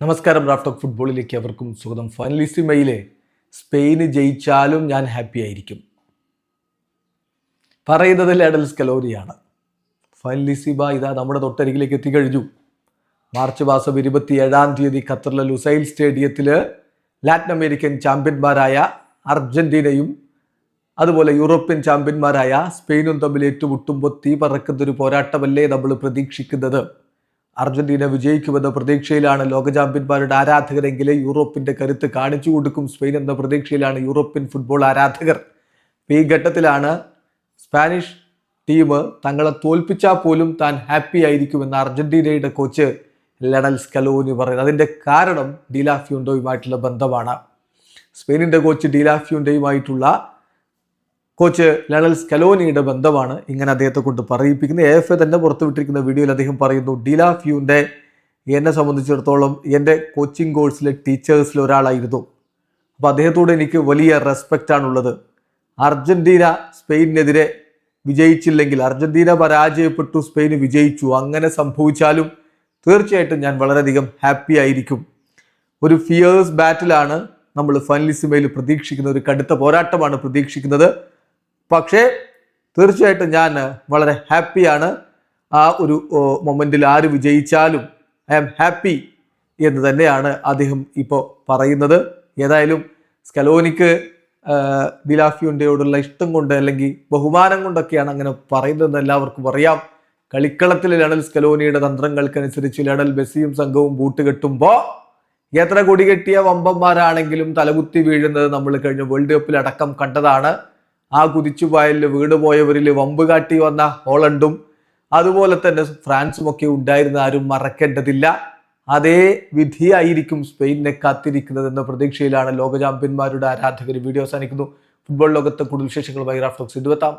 നമസ്കാരം റാഫ്റ്റോക്ക് ഫുട്ബോളിലേക്ക് അവർക്കും സ്വാഗതം. ഫൈനലിസിമയിലെ സ്പെയിന് ജയിച്ചാലും ഞാൻ ഹാപ്പി ആയിരിക്കും. പറയുന്നത് ലെഡൽ സ്കലോരിയാണ് ഫൈനലിസിമ ഇതാ നമ്മുടെ തൊട്ടരികിലേക്ക് എത്തിക്കഴിഞ്ഞു. മാർച്ച് മാസം ഇരുപത്തി ഏഴാം തീയതി ഖത്തറിലെ ലുസൈൽ സ്റ്റേഡിയത്തിൽ ലാറ്റിൻ അമേരിക്കൻ ചാമ്പ്യന്മാരായ അർജന്റീനയും അതുപോലെ യൂറോപ്യൻ ചാമ്പ്യന്മാരായ സ്പെയിനും തമ്മിൽ ഏറ്റുമുട്ടുമ്പോൾ തീ പറക്കുന്നൊരു പോരാട്ടമല്ലേ നമ്മൾ പ്രതീക്ഷിക്കുന്നത്? അർജന്റീന വിജയിക്കുമെന്ന പ്രതീക്ഷയിലാണ് ലോക ചാമ്പ്യന്മാരുടെ ആരാധകരെങ്കിലേ യൂറോപ്പിന്റെ കരുത്ത് കാണിച്ചു കൊടുക്കും സ്പെയിൻ എന്ന പ്രതീക്ഷയിലാണ് യൂറോപ്യൻ ഫുട്ബോൾ ആരാധകർ. ഈ ഘട്ടത്തിലാണ് സ്പാനിഷ് ടീം തങ്ങളെ തോൽപ്പിച്ചാൽ പോലും താൻ ഹാപ്പി ആയിരിക്കുമെന്ന് അർജന്റീനയുടെ കോച്ച് ലഡൽ സ്കലോനി പറയുന്നത് അതിന്റെ കാരണം ഡീലാഫ്യൂണ്ടോയുമായിട്ടുള്ള ബന്ധമാണ്. സ്പെയിനിന്റെ കോച്ച് ഡിലാഫ്യൂണ്ടയുമായിട്ടുള്ള കോച്ച് ലണൽ സ്കലോനിയുടെ ബന്ധമാണ് ഇങ്ങനെ അദ്ദേഹത്തെ കൊണ്ട് പറയിപ്പിക്കുന്നത്. എ എഫ് എ തന്നെ പുറത്തുവിട്ടിരിക്കുന്ന വീഡിയോയിൽ അദ്ദേഹം പറയുന്നു ഡിലാഫ്യൂന്റെ എന്നെ സംബന്ധിച്ചിടത്തോളം എന്റെ കോച്ചിങ് കോഴ്സിലെ ടീച്ചേഴ്സിൽ ഒരാളായിരുന്നു. അപ്പോൾ അദ്ദേഹത്തോട് എനിക്ക് വലിയ റെസ്പെക്റ്റാണുള്ളത് അർജന്റീന സ്പെയിനെതിരെ വിജയിച്ചില്ലെങ്കിൽ അർജന്റീന പരാജയപ്പെട്ടു സ്പെയിൻ വിജയിച്ചു. അങ്ങനെ സംഭവിച്ചാലും തീർച്ചയായിട്ടും ഞാൻ വളരെയധികം ഹാപ്പി ആയിരിക്കും. ഒരു ഫിയേഴ്സ് ബാറ്റിലാണ് നമ്മൾ ഫൈനലിസിമയിൽ പ്രതീക്ഷിക്കുന്ന ഒരു കടുത്ത പോരാട്ടമാണ് പ്രതീക്ഷിക്കുന്നത്. പക്ഷേ തീർച്ചയായിട്ടും ഞാൻ വളരെ ഹാപ്പിയാണ് ആ ഒരു മൊമെന്റിൽ ആര് വിജയിച്ചാലും ഐ ആം ഹാപ്പി എന്ന് തന്നെയാണ് അദ്ദേഹം ഇപ്പോൾ പറയുന്നത്. ഏതായാലും സ്കലോനിക്ക് ഡിലാഫിയുണ്ടയോടുള്ള ഇഷ്ടം കൊണ്ട് അല്ലെങ്കിൽ ബഹുമാനം കൊണ്ടൊക്കെയാണ് അങ്ങനെ പറയുന്നതെന്ന് എല്ലാവർക്കും അറിയാം. കളിക്കളത്തിൽ ലണൽ സ്കലോനിയുടെ തന്ത്രങ്ങൾക്കനുസരിച്ച് ലണൽ മെസ്സിയും സംഘവും ബൂട്ട് കെട്ടുമ്പോൾ എത്ര കൊടി കെട്ടിയ വമ്പന്മാരാണെങ്കിലും തലകുത്തി വീഴുന്നത് നമ്മൾ കഴിഞ്ഞ വേൾഡ് കപ്പിൽ അടക്കം കണ്ടതാണ്. ആ കുതിച്ചുപായലിൽ വീട് പോയവരിൽ വമ്പ് കാട്ടി വന്ന ഹോളണ്ടും അതുപോലെ തന്നെ ഫ്രാൻസും ഒക്കെ ഉണ്ടായിരുന്ന ആരും മറക്കേണ്ടതില്ല. അതേ വിധിയായിരിക്കും സ്പെയിനിനെ കാത്തിരിക്കുന്നത് എന്ന പ്രതീക്ഷയിലാണ് ലോക ചാമ്പ്യന്മാരുടെ ആരാധകർ വീഡിയോ അവസാനിക്കുന്നു. ഫുട്ബോൾ ലോകത്തെ കൂടുതൽ വിശേഷങ്ങളുമായി റാഫ്റ്റോക്സ് ഇതുവെത്താം